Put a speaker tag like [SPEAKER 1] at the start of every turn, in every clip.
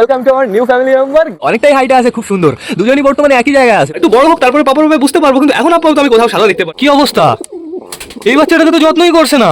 [SPEAKER 1] Welcome to আমার new family member
[SPEAKER 2] অনেকটাই হাইটে আছে, খুব সুন্দর। দুজনই বর্তমানে একই জায়গায় আছে। একটু বড় হোক, তারপরে পাপড় বুঝতে পারব, কিন্তু এখন আপাতত আমি কোথাও সাদা দেখতে পাবো কি অবস্থা? এই বাচ্চাটাকে তো যত্নই করছে না।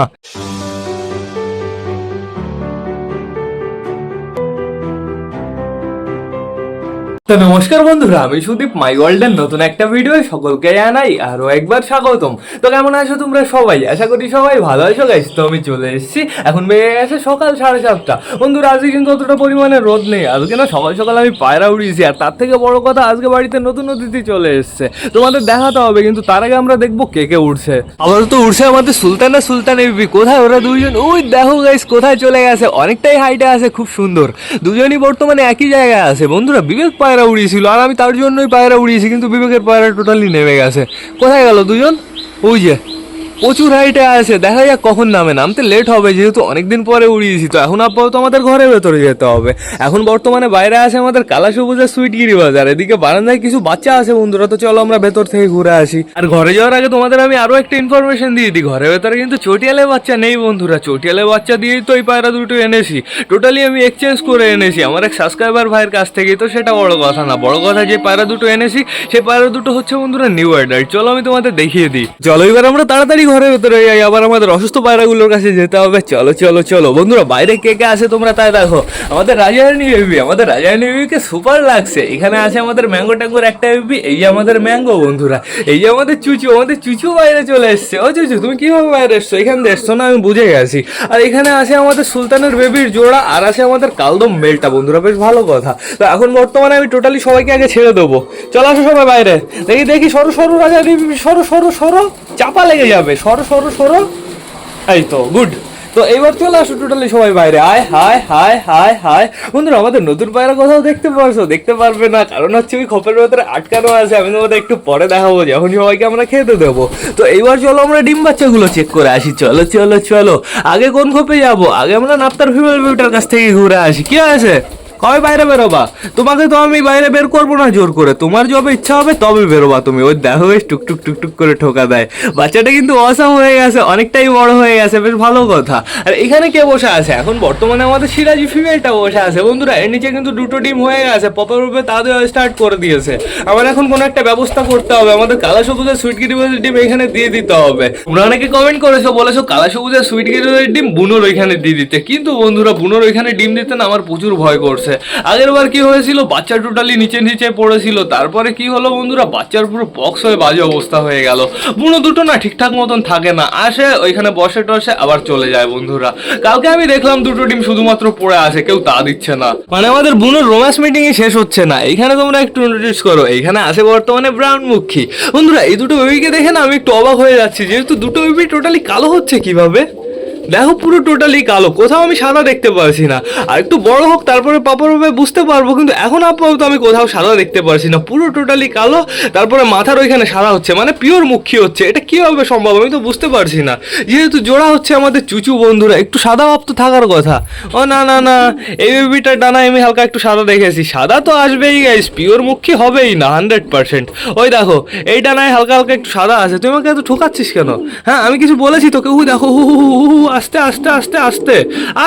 [SPEAKER 2] তো নমস্কার বন্ধুরা, আমি সুদীপ মাই ওয়ার্ল্ডের নতুন একটা ভিডিও সকলকে জানাই আরও একবার স্বাগতম। তো কেমন আছো তোমরা সবাই? আশা করি সবাই ভালো আছো গাইস তো আমি চলে এসেছি। এখন বেড়ে গেছে সকাল সাড়ে সাতটা। বন্ধুরা, আজকে কিন্তু অতটা পরিমাণে রোদ নেই। আজকে না সকাল সকাল আমি পায়রা উড়িয়েছি, আর তার থেকে বড় কথা আজকে বাড়িতে নতুন অতিথি চলে এসেছে। তোমাদের দেখাতে হবে, কিন্তু তার আগে আমরা দেখব কে কে উঠছে আবার তো উঠছে আমাদের সুলতানা সুলতান এবিপি কোথায় ওরা দুইজন ওই দেখো গাইস কোথায় চলে গেছে? অনেকটাই হাইটে আছে, খুব সুন্দর। দুজনই বর্তমানে একই জায়গায় আছে। বন্ধুরা, বিবেক পায়রা উড়িয়েছিল, আর আমি তার জন্যই পায়রা উড়িয়েছি, কিন্তু বিবেকের পায়রা টোটালি নেমে গেছে। কোথায় গেল দুজন? ওই যে। প্রচুর হাইটে আছে, দেখা যাক কখন নামে। নামতে লেট হবে, যেহেতু অনেকদিন পরে উড়িয়েছি, তো এখন আপাতত আমাদের ঘরের ভেতরে যেতে হবে। এখন বর্তমানে বাইরে আছে আমাদের কালা সবুজের সুইটগিরি বাজার, এদিকে বারান্দায় কিছু বাচ্চা আছে বন্ধুরা, তো চলো আমরা ভেতর থেকে ঘুরে আসি। আর ঘরে যাওয়ার আগে তোমাদের আমি আরও একটা ইনফরমেশন দিয়ে দিই, ঘরের ভেতরে কিন্তু চটিয়ালে বাচ্চা নেই বন্ধুরা, চটিয়ালে বাচ্চা দিয়েই তো এই পায়রা দুটো এনেছি। টোটালি আমি এক্সচেঞ্জ করে এনেছি, আমার এক সাবস্ক্রাইবার ভাইয়ের কাছ থেকে তো সেটা বড় কথা না। বড় কথা যে পায়রা দুটো এনেছি, সেই পায়রা দুটো হচ্ছে বন্ধুরা নিউ অ্যাডাল্ট চলো আমি তোমাদের দেখিয়ে দিই। চলো এবার আমরা তাড়াতাড়ি ঘরের ভেতরে আবার আমাদের অসুস্থ পায়রাগুলোর কাছে যেতে হবে। চলো চলো চলো। বন্ধুরা, বাইরে কে কে আছে তোমরা তাই দেখো। আমাদের রাজারানী বেবি আমাদের রাজারানী বেবিকে সুপার লাগছে। এখানে আছে আমাদের ম্যাঙ্গো ট্যাঙ্গোর একটা বেবি এই যে আমাদের ম্যাঙ্গো বন্ধুরা। এই যে আমাদের চুচু আমাদের চুচু বাইরে চলে এসছে। ও চুচু, তুমি কীভাবে বাইরে এসছো? এখান এসছো না? আমি বুঝে গেছি। আর এখানে আছে আমাদের সুলতানের বেবির জোড়া, আর আছে আমাদের কালদম মেলটা। বন্ধুরা, বেশ ভালো কথা। তো এখন বর্তমানে আমি টোটালি সবাইকে আগে ছেড়ে দেবো। চলো আসো সবাই বাইরে। দেখি দেখি, সরো সরো, রাজা সরো সরো সরো। চাপা লেগে যাবে। সরো সরো সরো। এই তো গুড তো এবার চলে আসো টোটালি সবাই বাইরে। আয়, হায় হায় হায় হায়। বন্ধুরা, আমাদের নতুন পায়রা কোথাও দেখতে পারছ? দেখতে পারবে না। কারণ হচ্ছে ওই খোপের ভেতরে আটকানো আছে। আমি তোমাদের একটু পরে দেখাবো যখন সবাইকে আমরা খেতে দেবো। তো এইবার চলো আমরা ডিম বাচ্চাগুলো চেক করে আসি। চলো চলো চলো। আগে কোন খোপে যাব? আগে আমরা নাপ্তার ফিমেল বিউটার কাছ থেকে ঘুরে আসি। কি আছে? কবে বাইরে বেরোবা? তোমাকে তো আমি বাইরে বের করব না জোর করে। তোমার যবে ইচ্ছা হবে তবে বেরোবা তুমি। ওই দেখো, বেশ টুকটুক টুকটুক করে ঠোকা দেয়। বাচ্চাটা কিন্তু অসাম হয়ে গেছে, অনেকটাই বড় হয়ে গেছে, বেশ ভালো কথা। আর এখানে কে বসে আছে? এখন বর্তমানে আমাদের সিরাজি ফিমেলটা বসে আছে। বন্ধুরা, এর নিচে কিন্তু দুটো ডিম হয়ে গেছে। পপের রূপে তাদের স্টার্ট করে দিয়েছে। আমার এখন কোনো একটা ব্যবস্থা করতে হবে। আমাদের কালা সবুজের সুইট গিরিবাজের ডিম এখানে দিয়ে দিতে হবে। তোমরা অনেকে কমেন্ট করেছ, বলেছ কালা সবুজের সুইট গিরিবাজের ডিম, বুনোর ওইখানে দিয়ে দিতে। কিন্তু বন্ধুরা, বুনোর ওইখানে ডিম দিতে না আমার প্রচুর ভয় করছে। আগের বার কি হয়েছিল? বাচ্চা টোটালি নিচে নিচে পড়েছিল। তারপরে কি হলো বন্ধুরা? বাচ্চার পুরো বক্স হয়ে বাজে অবস্থা হয়ে গেল। বুনো দুটো না ঠিকঠাক মতন থাকে না। আসে, ওইখানে বসে টসে আবার চলে যায় বন্ধুরা। কালকে আমি দেখলাম দুটো ডিম শুধুমাত্র পড়ে আছে, কেউ তা দিচ্ছে না। মানে আমাদের বুনোর রোম্যান্স মিটিং শেষ হচ্ছে না। এইখানে তোমরা একটু নোটিস করো। এইখানে আছে বর্তমানে ব্রাউন মুখী বন্ধুরা, এই দুটো বেবিকে দেখে না আমি একটু অবাক হয়ে যাচ্ছি। যেহেতু দুটো বেবি টোটালি কালো হচ্ছে কীভাবে? দেখো পুরো টোটালি কালো। কোথাও আমি সাদা দেখতে পারছি না। আর একটু বড় হোক তারপরে পাপর ভাবে বুঝতে পারব কিন্তু এখন আপাতত আমি কোথাও সাদা দেখতে পারছি না। পুরো টোটালি কালো তারপরে মাথার ওইখানে সাদা হচ্ছে মানে পিওর মুখী হচ্ছে। এটা কীভাবে সম্ভব? আমি তো বুঝতে পারছি না। যেহেতু জোড়া হচ্ছে আমাদের চুচু বন্ধুরা একটু সাদা ভাব তো থাকার কথা। ও না না না এই বেবিটার ডানা আমি হালকা একটু সাদা দেখেছি। সাদা তো আসবেই গাইস পিওর মুখী হবেই না হান্ড্রেড পার্সেন্ট ওই দেখো এই ডানায় হালকা হালকা একটু সাদা আছে। তুই আমাকে এত ঠোকাচ্ছিস কেন? হ্যাঁ আমি কিছু বলেছি তোকে? উ দেখো হু হু হু, আস্তে আস্তে আস্তে আস্তে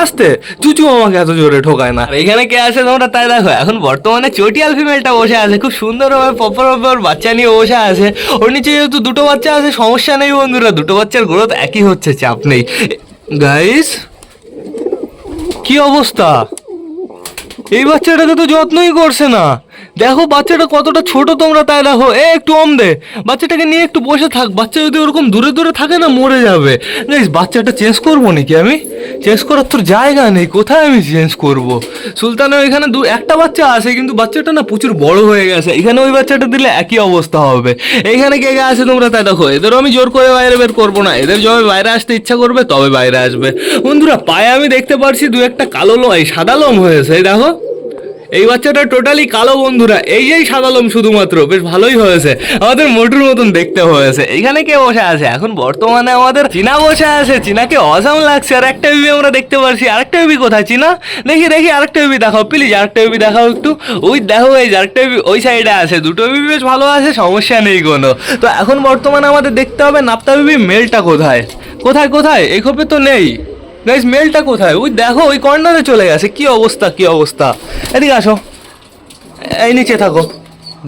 [SPEAKER 2] আস্তে। চুচু আমাকে এত জোরে ঠোকায় না। এখানে কে আছে তোমরা তাই দেখো, এখন বর্তমানে চটিয়াল ফিমেলটা বসে আছে, খুব সুন্দরভাবে পপর ওর বাচ্চা নিয়ে বসে আছে। ওর নিচে যেহেতু দুটো বাচ্চা আছে, সমস্যা নেই বন্ধুরা, দুটো বাচ্চার গ্রোথ একই হচ্ছে, চাপ নেই। গাইস কি অবস্থা? এই বাচ্চাটাকে তো যত্নই করছে না। দেখো, বাচ্চাটা কতটা ছোট তোমরা তাই দেখো। এ, একটু অম দে। বাচ্চাটাকে নিয়ে একটু বসে থাক। বাচ্চা যদি ওরকম দূরে দূরে থাকে না, মরে যাবে। গাইস বাচ্চাটা চেঞ্জ করব নাকি আমি? চেঞ্জ করার তোর জায়গা নেই। কোথায় আমি চেঞ্জ করব? সুলতানের এখানে দু একটা বাচ্চা আছে, কিন্তু বাচ্চাটা না প্রচুর বড় হয়ে গেছে। এখানে ওই বাচ্চাটা দিলে একই অবস্থা হবে। এখানে কে কে আছে তোমরা তাই দেখো? এদেরও আমি জোর করে বাইরে বের করব না। এদের যবে বাইরে আসতে ইচ্ছা করবে, তবে বাইরে আসবে। বন্ধুরা, পায়ে আমি দেখতে পারছি দু একটা কালো এই সাদা লোম হয়েছে দেখো। এই বাচ্চাটা টোটালি কালো বন্ধুরা, এই যেই সাদা লোম শুধুমাত্র, বেশ ভালোই হয়েছে। আমাদের মোটুর মতন দেখতে হয়েছে। এখানে কে বসে আছে? এখন বর্তমানে আমাদের চীনা বসে আছে। চীনাকে অসাম লাগছে। আর একটা বিবি আমরা দেখতে পারছি। আরেকটা বিবি কোথায়, চীনা? দেখি দেখি আরেকটা বিবি দেখাও প্লিজ আরেকটা বিবি দেখাও একটু। ওই দেখো, এই আরেকটা বিবি ওই সাইডে আছে। দুটো বিবি বেশ ভালো আছে, সমস্যা নেই কোনো। তো এখন বর্তমানে আমাদের দেখতে হবে, নাপ্তা বিবি মেলটা কোথায়? কোথায় কোথায়? এই খোপে তো নেই। গাইস মেলটা কোথায়? ওই দেখো, ওই কর্নারে চলে গেছে। কি অবস্থা কি অবস্থা? এদিকে আসো। এই নিচে থাকো।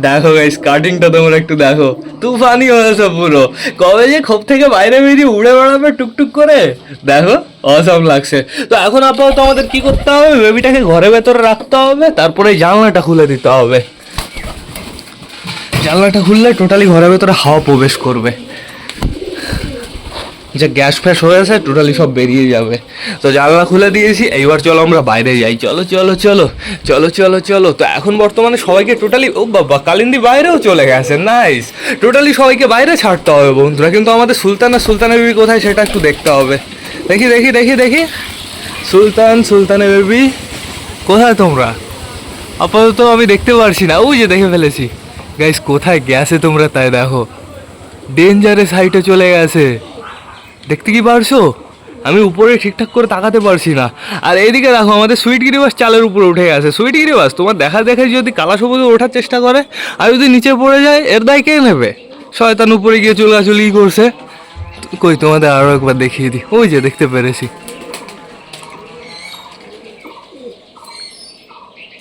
[SPEAKER 2] দেখো গাইস কাটিংটা তোমরা একটু দেখো। তুফানি হয়েছে পুরো। কবে যে খোপ থেকে বাইরে বেরিয়ে উড়ে বেড়াবে টুকটুক করে? দেখো অসম লাগছে। তো এখন আপাতত আমাদের কি করতে হবে? বেবিটাকে ঘরে ভেতরে রাখতে হবে, তারপরে জানলাটা খুলে দিতে হবে। জানলাটা খুললে টোটালি ঘরের ভেতরে হাওয়া প্রবেশ করবে। যে গ্যাস ফ্যাস হয়েছে টোটালি সব বেরিয়ে যাবে। তো জানলা খুলে দিয়েছি, এইবার চলো আমরা বাইরে যাই। চলো চলো চলো চলো চলো চলো। তো এখন বর্তমানে সবাইকে টোটালি ও বাবা, কালিন্দি বাইরেও চলে গেছে নাইস টোটালি সবাইকে বাইরে ছাড়তে হবে বন্ধুরা, কিন্তু আমাদের সুলতান আর সুলতানের বেবি কোথায় সেটা একটু দেখতে হবে। দেখি দেখি দেখি দেখি। সুলতান, সুলতানা বেবি, কোথায় তোমরা? আপাতত আমি দেখতে পারছি না। ওই যে দেখে ফেলেছি। গাইস কোথায় গেছে তোমরা তাই দেখো। ডেঞ্জারেস হাইটে চলে গেছে। দেখতে কি পারছ? আমি উপরে ঠিকঠাক করে তাকাতে পারছি না। আর এইদিকে দেখো, আমাদের সুইট গিরিবাস চালের উপরে উঠে গেছে। সুইট গিরিবাস তোমার দেখা দেখে যদি কালা সবুজে ওঠার চেষ্টা করে, আর যদি নিচে পড়ে যায়, এর দায় কে নেবে? শয়তান উপরে গিয়ে চুলাচুলি করছে। কই, তোমাদের আরও একবার দেখিয়ে দিই। ওই যে, দেখতে পেরেছি।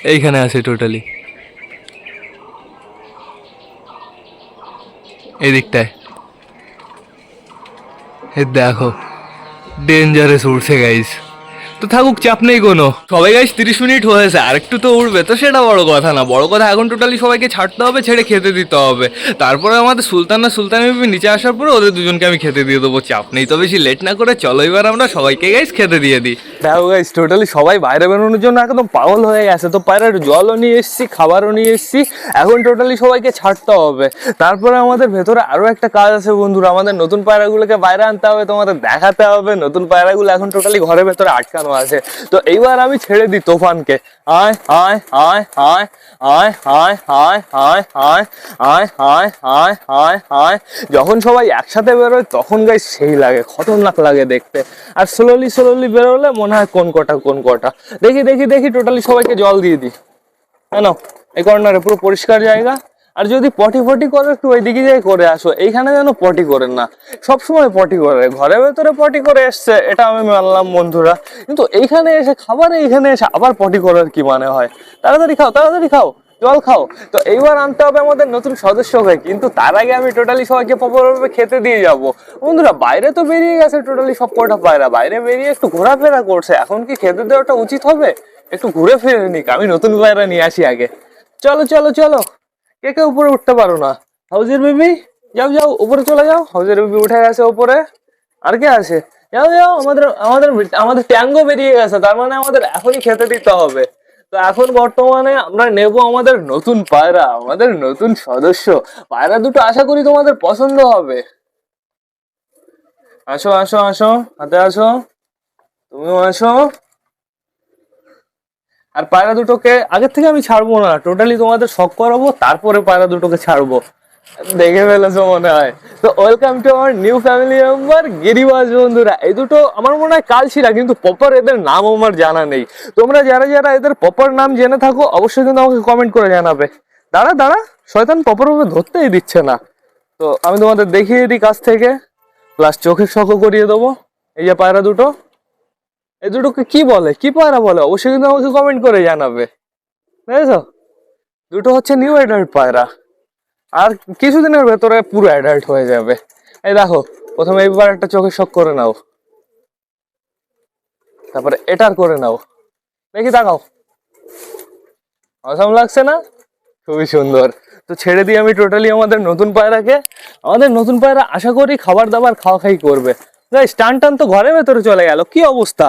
[SPEAKER 2] এইখানে আছে টোটালি এই দিকটায়। দেখো ডেঞ্জারাস উঠছে গাইস তো থাকুক, চাপ নেই কোনো। সবাই গাইস তিরিশ মিনিট হয়েছে আর একটু তো উঠবে তো সেটা বড় কথা না। বড় কথা এখন টোটালি সবাইকে ছাড়তে হবে, ছেড়ে খেতে দিতে হবে। তারপরে আমাদের সুলতান না সুলতান বিবি নিচে আসার পরে ওদের দুজনকে আমি খেতে দিয়ে দেবো, চাপ নেই। তো বেশি লেট না করে চলো, এবার আমরা সবাইকে গাইস খেতে দিয়ে দিই। দেখো গাইস টোটালি সবাই বাইরে বেরোনোর জন্য একদম পাগল হয়ে গেছে। তো পায়রার জলও নিয়ে এসেছি, খাবারও নিয়ে এসেছি, এখন টোটালি সবাইকে ছাড়তে হবে। তারপরে আমাদের ভেতরে আরও একটা কাজ আছে বন্ধুরা, আমাদের নতুন পায়রাগুলোকে বাইরে আনতে হবে, তোমাদের দেখাতে হবে। নতুন পায়রাগুলো এখন টোটালি ঘরের ভেতরে আটকানো আছে তো এইবার আমি ছেড়ে দিই তোফানকে আয় আয় আয় আয় আয় আয় আয় আয় আয় আয় আয় আয় আয় আয় যখন সবাই একসাথে বেরোয় তখন গাই সেই লাগে খতরনাক লাগে দেখতে আর স্লোলি স্লোলি বেরোলে মনে হয় কোন কটা কোন কটা দেখি দেখি দেখি টোটালি সবাইকে জল দিয়ে দিই কেন এই কর্নারে পুরো পরিষ্কার জায়গা আর যদি পটি ফটি করো, একটু ওইদিকে যাই করে আসো। এইখানে যেন পটি করেন না। সব সময় পটি করে। ঘরের ভেতরে পটি করে এসছে, এটা আমি মানলাম, বন্ধুরা। কিন্তু এইখানে এসে, খাবারে এইখানে এসে আবার পটি করার কি মানে হয়? তাড়াতাড়ি খাও তাড়াতাড়ি খাও, জল খাও। তো এইবার আনতে হবে আমাদের নতুন সদস্যকে, কিন্তু তার আগে আমি টোটালি সবাইকে প্রপারভাবে খেতে দিয়ে যাব। বন্ধুরা, বাইরে তো বেরিয়ে গেছে টোটালি সব কটা পায়রা। বাইরে বেরিয়ে একটু ঘোরাফেরা করছে। এখন কি খেতে দেওয়াটা উচিত হবে? একটু ঘুরে ফিরে নিক। আমি নতুন পায়রা নিয়ে আসি আগে। চলো চলো চলো। কে কে উপরে উঠতে পারো না? হাউজের বেবি, যাও যাও, উপরে চলে যাও। হাউজের বেবি উঠে গেছে উপরে। আর কে আছে? যাও যাও, আমাদের আমাদের আমাদের ট্যাঙ্গো বেরিয়ে গেছে। তার মানে আমাদের এখনই খেতে দিতে হবে। তো এখন বর্তমানে আমরা নেব আমাদের নতুন পায়রা, আমাদের নতুন সদস্য। পায়রা দুটো আশা করি তোমাদের পছন্দ হবে। আসো আসো আসো, হাতে আসো। তুমিও আসো। আর পায়রা দুটোকে আগের থেকে আমি ছাড়বো না টোটালি তোমাদের শখ করাবো, তারপরে পায়রা দুটোকে ছাড়বো। দেখে ফেলেছো মনে হয়? তো ওয়েলকাম টু আমার নিউ ফ্যামিলি মেম্বার গিরিবাজ বন্ধুরা। এই দুটো আমার মনে হয় কালছিরা কিন্তু প্রপার এদের নাম আমার জানা নেই। তোমরা যারা যারা এদের প্রপার নাম জেনে থাকো, অবশ্যই কিন্তু আমাকে কমেন্ট করে জানাবে। দাঁড়া দাঁড়া, শয়তান প্রপার ভাবে ধরতেই দিচ্ছে না। তো আমি তোমাদের দেখিয়ে দিই কাছ থেকে। প্লাস চোখে শখ করিয়ে দেবো। এই যে পায়রা দুটো। এই দুটোকে কি বলে? কি পায়রা বলে? অবশ্যই কিন্তু আমাকে কমেন্ট করে জানাবে। বুঝেছ? দুটো হচ্ছে নিউ অ্যাডাল্ট পায়রা। আর কিছুদিনের ভেতরে পুরো অ্যাডাল্ট হয়ে যাবে। এই দেখো, প্রথমে এইবার একটা চোখের শখ করে নাও। তারপরে এটার করে নাও। দেখি, তাকাও। অসম লাগছে না? খুবই সুন্দর। তো ছেড়ে দিই আমি টোটালি আমাদের নতুন পায়রাকে, আমাদের নতুন পায়রা আশা করি খাবার দাবার খাওয়া খাই করবে। স্টান টান তো ঘরের ভেতরে চলে গেল। কি অবস্থা?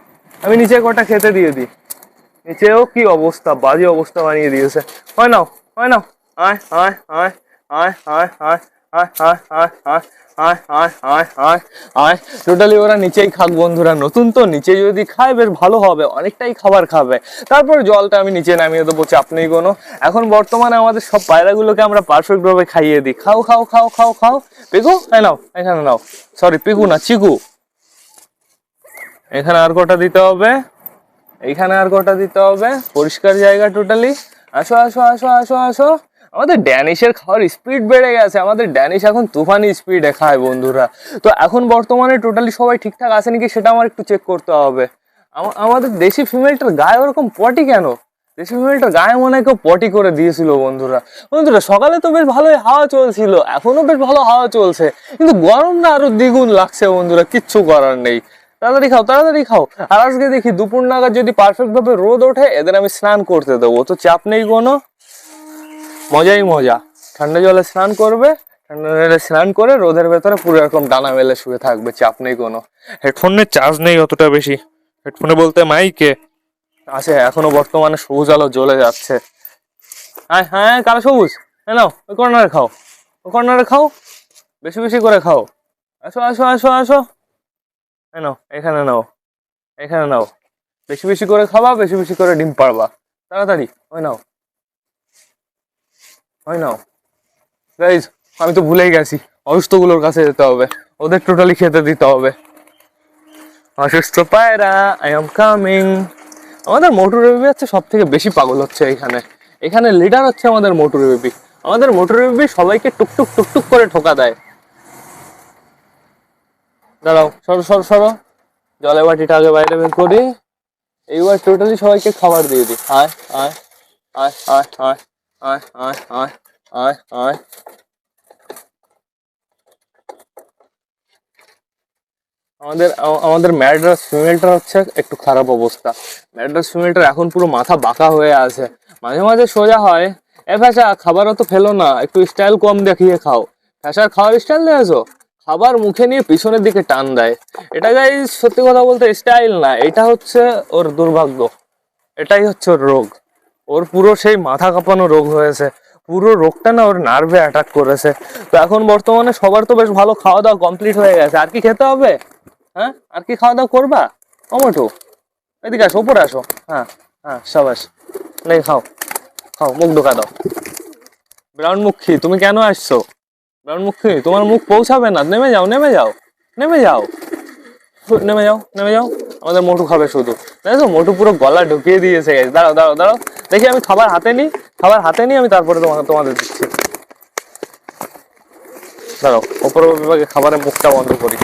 [SPEAKER 2] আমি নিচে কটা খেতে দিয়ে দিই নিচেও কি অবস্থা বাজে অবস্থা বানিয়ে দিয়েছে হয় নাও হয় নাও আয় আয় আয় আয় আয় আয় টোটালি ওরা নিচেই খাক বন্ধুরা নতুন তো নিচে যদি খায় বেশ ভালো হবে অনেকটাই খাবার খাবে তারপর জলটা আমি নিচে নামিয়ে দেবো চাপ নেই কোনো এখন বর্তমানে আমাদের সব পায়রাগুলোকে আমরা পারফেক্টভাবে খাইয়ে দিই খাও খাও খাও খাও খাও পিকু হ্যাঁ নাও এখানে নাও সরি পিকু না চিকু এখানে আর কটা দিতে হবে? এইখানে আর কটা দিতে হবে? পরিষ্কার জায়গা টোটালি আসো আসো আসো আসো আসো। আমাদের ড্যানিশের খাওয়ার স্পিড বেড়ে গেছে। আমাদের ড্যানিশ এখন তুফানি স্পিডে খায় বন্ধুরা। তো এখন বর্তমানে টোটালি সবাই ঠিকঠাক আছে নাকি সেটা আমার একটু চেক করতে হবে। আমাদের দেশি ফিমেলটার গায়ে ওরকম পটি কেন? দেশি ফিমেলটার গায়ে মনে হয় কেউ পটি করে দিয়েছিল বন্ধুরা। বন্ধুরা, সকালে তো বেশ ভালোই হাওয়া চলছিল এখনও বেশ ভালো হাওয়া চলছে। কিন্তু গরম না আরও দ্বিগুণ লাগছে বন্ধুরা, কিচ্ছু করার নেই। তাড়াতাড়ি খাও তাড়াতাড়ি খাও। আর আজকে দেখি দুপুর নাগাদ যদি পারফেক্ট ভাবে রোদ ওঠে, এদের আমি স্নান করতে দেবো। তো চাপ নেই কোনো। মজাই মজা। ঠান্ডা জলে স্নান করবে, ঠান্ডা জলে স্নান করে রোদের ভেতরে পুরো এরকম ডানা মেলে শুয়ে থাকবে, চাপ নেই কোনো। হেডফোনের চার্জ নেই অতটা বেশি। হেডফোনে বলতে মাইকে। আছে, এখনও বর্তমানে সবুজ আলো জ্বলে যাচ্ছে। হ্যাঁ হ্যাঁ কালো সবুজ। হ্যাঁ নাও, ওই কর্নারে খাও। ওই কর্নারে খাও। বেশি বেশি করে খাও। আসো আসো আসো আসো। এখানে নাও এখানে নাও। বেশি বেশি করে খাবা, বেশি বেশি করে ডিম পারবা। তাড়াতাড়ি, ওই নাও ওই নাও। গাইজ আমি তো ভুলেই গেছি, অসুস্থগুলোর কাছে যেতে হবে, ওদের টোটালি খেতে দিতে হবে। অসুস্থ পায়রা আই এম কামিং আমাদের মোটর বেবি হচ্ছে সব থেকে বেশি পাগল হচ্ছে এখানে। এখানে লিডার হচ্ছে আমাদের মোটর বেবি আমাদের মোটর বেবি সবাইকে টুকটুক টুকটুক করে ঠোকা দেয়। দাঁড়াও, সরো সরো সরো। জলে বাটিটা আগে বাইরে বের করি। এইবার টোটালি সবাইকে খাবার দিয়ে দিই। আয় আয় আয় আয় আয় আয় আয় আয় আয় আয়। আমাদের আমাদের ম্যাড্রাস ফিমেলটার হচ্ছে একটু খারাপ অবস্থা। ম্যাড্রাস ফিমেলটার এখন পুরো মাথা বাঁকা হয়ে আছে। মাঝে মাঝে সোজা হয়। এ ফ্যাসা খাবারও তো ফেলো না। একটু স্টাইল কম দেখিয়ে খাও। ফ্যাসার খাওয়ার স্টাইল দেখেছ খাবার মুখে নিয়ে পিছনের দিকে টান দেয়। এটা গাই সত্যি কথা বলতে স্টাইল না। এটা হচ্ছে ওর দুর্ভাগ্য। এটাই হচ্ছে ওর রোগ। ওর পুরো সেই মাথা কাঁপানো রোগ হয়েছে। পুরো রোগটা না ওর নার্ভে অ্যাটাক করেছে। তো এখন বর্তমানে সবার তো বেশ ভালো খাওয়া দাওয়া কমপ্লিট হয়ে গেছে। আর কি খেতে হবে? হ্যাঁ? আর কি খাওয়া দাওয়া করবা? টমেটো এদিকে আসো ওপরে আসো। হ্যাঁ হ্যাঁ সাবাস নেই, খাও। খাও, মুখ ঢোকা দাও। ব্রাউন মুখী তুমি কেন আসছো? ব্রাউন মুখী তোমার মুখ পৌঁছাবে না। নেমে যাও নেমে যাও নেমে যাও। নেমে যাও নেমে যাও। আমাদের মোটু খাবে শুধু। দেখো, মোটু পুরো গলা ঢুকিয়ে দিয়েছে guys। দাঁড়াও দাঁড়াও দাঁড়াও। দেখি আমি খাবার হাতে নিই, খাবার হাতে নিই আমি তারপরে তোমাকে, তোমাদের দিচ্ছি। দাঁড়াও ওপর বিভাগে খাবারের মুখটা বন্ধ করি।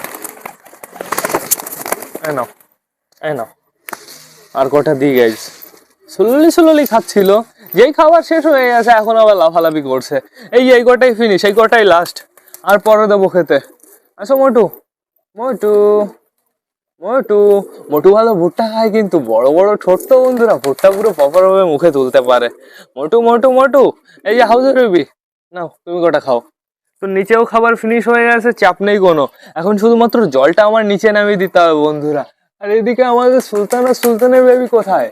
[SPEAKER 2] এই নাও আর কটা দিই গাইজ সুললি সুললি খাচ্ছিল। যেই খাবার শেষ হয়ে গেছে, এখন আবার লাফালাফি করছে। এই এই কটাই ফিনিশ এই কটাই লাস্ট আর পরে দেবো খেতে। আসো মোটু। মোটু। মোটু। মোটু ভালো ভুট্টা খায় কিন্তু বড় বড় তো বন্ধুরা ভুট্টা পুরো প্রপার ভাবে মুখে তুলতে পারে। মোটু মোটু মোটু। এই যে হাউসে রবি নাও, তুমি কটা খাও। তো নিচেও খাবার ফিনিশ হয়ে গেছে, চাপ নেই কোনো। এখন শুধুমাত্র জলটা আমার নিচে নামিয়ে দিতে হবে, বন্ধুরা। আর এদিকে আমাদের সুলতান, সুলতানের বেবি কোথায়?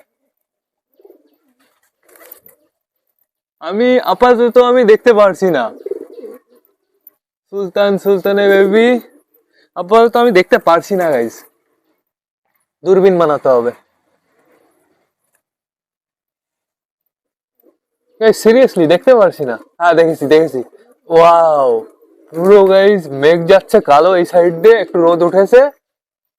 [SPEAKER 2] আমি আপাতত আমি দেখতে পারছি না। সুলতান সুলতানের বেবি আপাতত আমি দেখতে পারছি না গাইস দূরবীন বানাতে হবে। সিরিয়াসলি দেখতে পারছি না। হ্যাঁ দেখেছি দেখেছি। ওয়াও পুরো গাইস মেঘ যাচ্ছে কালো এই সাইড দিয়ে, একটু রোদ উঠেছে।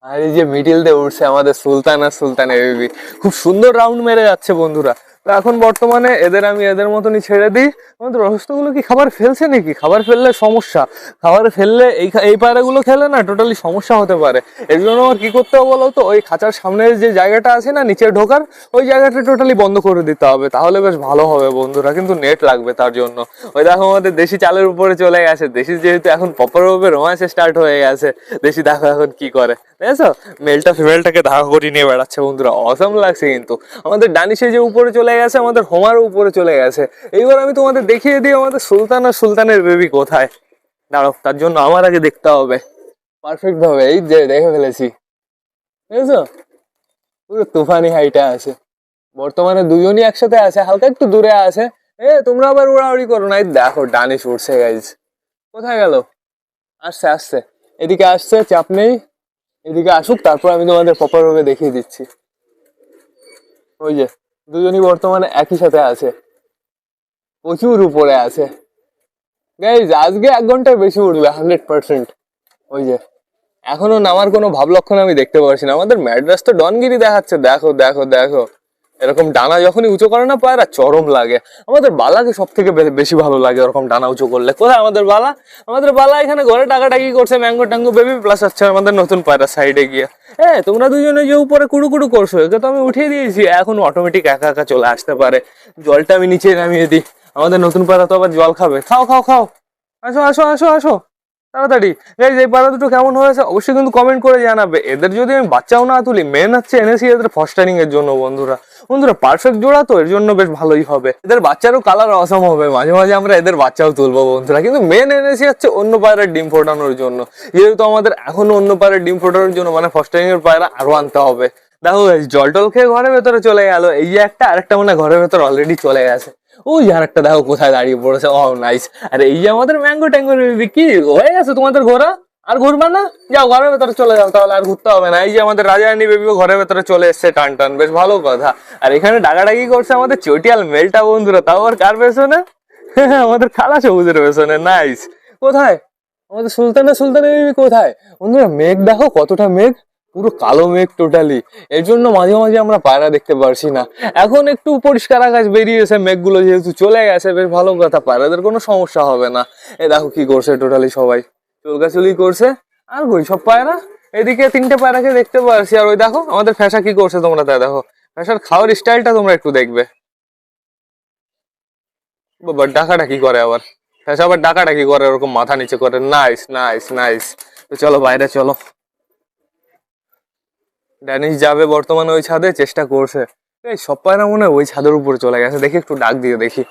[SPEAKER 2] আর এই যে মিডিল দিয়ে উঠছে আমাদের সুলতান আর সুলতানের বেবি খুব সুন্দর রাউন্ড মেরে যাচ্ছে বন্ধুরা। তো এখন বর্তমানে এদের আমি এদের মতনই ছেড়ে দিই। আমাদের অসুস্থগুলো কি খাবার ফেলছে নাকি? খাবার ফেললে সমস্যা। খাবার ফেললে এই এই পায়রাগুলো খেলে না টোটালি সমস্যা হতে পারে। এর জন্য আমার কি করতে হবে বলো তো ওই খাঁচার সামনের যে জায়গাটা আছে না, নিচে ঢোকার, ওই জায়গাটা টোটালি বন্ধ করে দিতে হবে। তাহলে বেশ ভালো হবে বন্ধুরা, কিন্তু নেট লাগবে তার জন্য। ওই দেখো আমাদের দেশি চালের উপরে চলে গেছে। দেশি যেহেতু এখন প্রপারভাবে রোমান্সে স্টার্ট হয়ে গেছে, দেশি দেখো এখন কি করে। দেখেছ? মেলটা ফিমেলটাকে ধাকা করে নিয়ে বেড়াচ্ছে বন্ধুরা। অসম লাগছে কিন্তু। আমাদের ডানিশে যে উপরে চলে গেছে, আমাদের হোমার উপরে চলে গেছে। এইবার আমি তোমাদের দেখিয়ে দিই আমাদের সুলতান আর সুলতানের বেবি কোথায়। দাঁড়াও, তার জন্য আমার আগে দেখতে হবে। পারফেক্ট ভাবে, এই যে দেখে ফেলেছি। বুঝেছ? পুরো তুফানি হাইটা আছে। বর্তমানে দুজনই একসাথে আছে, হালকা একটু দূরে আছে। এ, তোমরা আবার উড়াউড়ি করো না এই দেখো ডানিশ উঠছে গাইজ
[SPEAKER 1] কোথায় গেল? আসছে আসছে। এদিকে আসছে, চাপ নেই। এদিকে আসুক, তারপর আমি তোমাদের প্রপার ভাবে দেখিয়ে দিচ্ছি। ওই যে। দুজনই বর্তমানে একই সাথে আছে। প্রচুর উপরে আছে। গাইজ আজকে এক ঘন্টায় বেশি উঠবে হান্ড্রেড পার্সেন্ট ওই যে, এখনও নামার কোনো ভাব লক্ষণ আমি দেখতে পারছি না। আমাদের ম্যাড্রাস তো ডনগিরি দেখাচ্ছে। দেখো দেখো দেখো। এরকম ডানা যখনই উঁচু করে না পায়রা, চরম লাগে। আমাদের বালাকে সব থেকে বেশি ভালো লাগে ওরকম ডানা উঁচু করলে। কোথায় আমাদের বালা? আমাদের বালা এখানে ঘরে টাকাটাকি করছে, ম্যাঙ্গো ট্যাঙ্গো বেবি প্লাস হচ্ছে আমাদের নতুন পায়রা সাইডে গিয়ে। হ্যাঁ তোমরা দুজনে যে উপরে কুড়ু কুড়ু করছ, একে তো আমি উঠিয়ে দিয়েছি, এখন অটোমেটিক একা একা চলে আসতে পারে। জলটা আমি নিচে নামিয়ে দিই। আমাদের নতুন পায়রা তো আবার জল খাবে। খাও খাও খাও। আসো আসো আসো আসো। তাড়াতাড়ি। গাইজ এই পায়রা দুটো কেমন হয়েছে, অবশ্যই কিন্তু কমেন্ট করে জানাবে। এদের যদি আমি বাচ্চাও না তুলি মেন হচ্ছে এনেছি এদের ফস্টারিং এর জন্য বন্ধুরা। বন্ধুরা পারফেক্ট জোড়া তো, এর জন্য বেশ ভালোই হবে। এদের বাচ্চারও কালার অসম হবে, মাঝে মাঝে আমরা এদের বাচ্চাও তুলবো বন্ধুরা। কিন্তু মেন এনেছি হচ্ছে অন্য পায়রার ডিম ফোটানোর জন্য। যেহেতু আমাদের এখনও অন্য পায়রার ডিম ফোটানোর জন্য মানে ফস্টারিং এর পায়রা আরও আনতে হবে। দেখো জল টল খেয়ে ঘরের ভেতরে চলে গেল। এই যে একটা, আরেকটা মানে ঘরের ভেতরে অলরেডি চলে গেছে। ওই আর একটা দেখো কোথায় দাঁড়িয়ে পড়েছে। ও নাইস আর এই যে আমাদের ম্যাঙ্গো ট্যাঙ্গো কি হয়ে গেছে তোমাদের ঘোরা? আর ঘুরবা না? যাও, ঘরের ভেতরে চলে যাও, তাহলে আর ঘুরতে হবে না। এই যে আমাদের রাজারানী বেবিও ঘরের ভেতরে চলে এসছে টান টান। বেশ ভালো কথা। আর এখানে ডাকাডাকি করছে আমাদের চটিয়াল মেলটা বন্ধুরা। তাও আর কার পেছনে? আমাদের খালা সবুজের পেছনে। নাইস কোথায়? আমাদের সুলতানা সুলতানা বেবি কোথায়? বন্ধুরা, মেঘ দেখো, কতটা মেঘ। পুরো কালো মেঘ টোটালি এর জন্য মাঝে মাঝে আমরা পায়রা দেখতে পারছি না। এখন একটু পরিষ্কার আকাশ বেরিয়েছে মেঘগুলো যেহেতু চলে গেছে, বেশ ভালো কথা, পায়রাদের কোনো সমস্যা হবে না। এ দেখো কি করছে টোটালি সবাই। চুলকাচুলি করছে, আর ওই সব পায়রা। এদিকে তিনটে পায়রাকে দেখতে পারছি, আর ওই দেখো, আমাদের ফ্যাসা কি করছে তোমরা তাই দেখো। ফ্যাসার খাওয়ার স্টাইলটা তোমরা একটু দেখবে। বাবা, ডাকাটা কি করে আবার? ফ্যাসা আবার ডাকাটা কি করে? ওরকম মাথা নিচে করে। নাইস নাইস নাইস তো চলো বাইরে, চলো। ড্যানিশ যাবে বর্তমানে ওই ছাদে চেষ্টা করছে এই সব পায়রা মনে হয় ওই ছাদের উপরে চলে গেছে দেখি একটু ডাক দিয়ে দেখি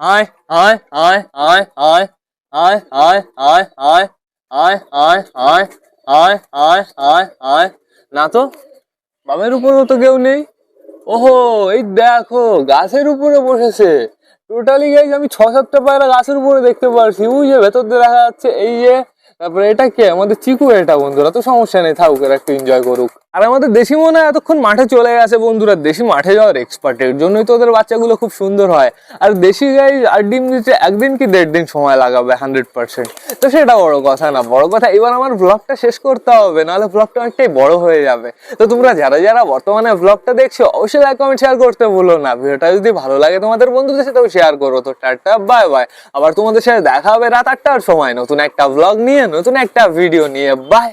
[SPEAKER 1] আয় আয় আয় আয় আয় আয় আয় আয় আয় আয় আয় আয় আয় আয় আয় আয় না তো বামের উপরেও তো কেউ নেই ওহো এই দেখো গাছের উপরে বসেছে টোটালি গাইজ আমি ছ সাতটা পায়রা গাছের উপরে দেখতে পারছি ওই যে ভেতর দিয়ে দেখা যাচ্ছে এই যে তারপরে এটা কে আমাদের চিকু এটা বন্ধুরা তো সমস্যা নেই থাকুক একটু এনজয় করুক আর আমাদের দেশি মনে হয় এতক্ষণ মাঠে চলে গেছে বন্ধুরা। দেশি মাঠে যাওয়ার এক্সপার্ট এর জন্যই তো ওদের বাচ্চাগুলো খুব সুন্দর হয়। আর দেশি গাই আর ডিম দিতে একদিন কি দেড় দিন সময় লাগাবে হান্ড্রেড পার্সেন্ট তো সেটা বড় কথা না, বড় কথা এবার আমার ব্লগটা শেষ করতে হবে, নাহলে ব্লগটা অনেকটাই বড় হয়ে যাবে। তো তোমরা যারা যারা বর্তমানে ব্লগটা দেখছ, অবশ্যই লাইক কমেন্ট শেয়ার করতে ভুলো না। ভিডিওটা যদি ভালো লাগে তোমাদের বন্ধুদের সাথেও শেয়ার করো তো, টাটা বাই বাই আবার তোমাদের সাথে দেখা হবে রাত আটটার সময় নতুন একটা ব্লগ নিয়ে, নতুন একটা ভিডিও নিয়ে। বাই